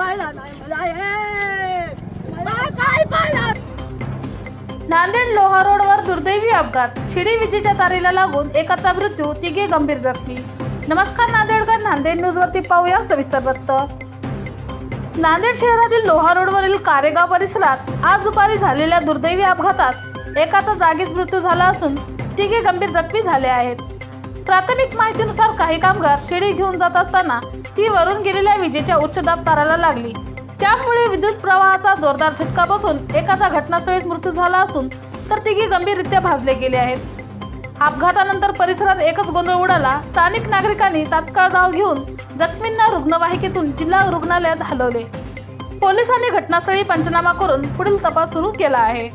नाही मला. हे मला काय नांदेड लोहा रोडवर दुर्दैवी अपघात. शिडी विजेच्या तारेला लागून एकाचा मृत्यू तिघे गंभीर जखमी. नमस्कार नांदेडकर नांदेड न्यूज वरती पाहूया सविस्तर वृत्त. नांदेड शहरातील लोहा रोडवरील कारेगाव परिसरात आज दुपारी झालेल्या दुर्दैवी अपघातात एकाचा जागीच मृत्यू झाला असून तिघे गंभीर जखमी झाले आहेत. प्राथमिक माहितीनुसार काही कामगार शिडी घेऊन जात असताना ती वरून गेलेल्या विजेच्या उच्चदाब ताराला लागली. त्यामुळे विद्युत प्रवाहाचा जोरदार झटका बसून एकाचा घटनास्थळीच मृत्यू झाला असून तर तिघे गंभीररित्या भाजले गेले आहेत. अपघातानंतर परिसरात एकच गोंधळ उडाला. स्थानिक नागरिकांनी तात्काळ धाव घेऊन जखमींना रुग्णवाहिकेतून जिल्हा रुग्णालयात हलवले. पोलिसांनी घटनास्थळी पंचनामा करून पुढील तपास सुरू केला आहे.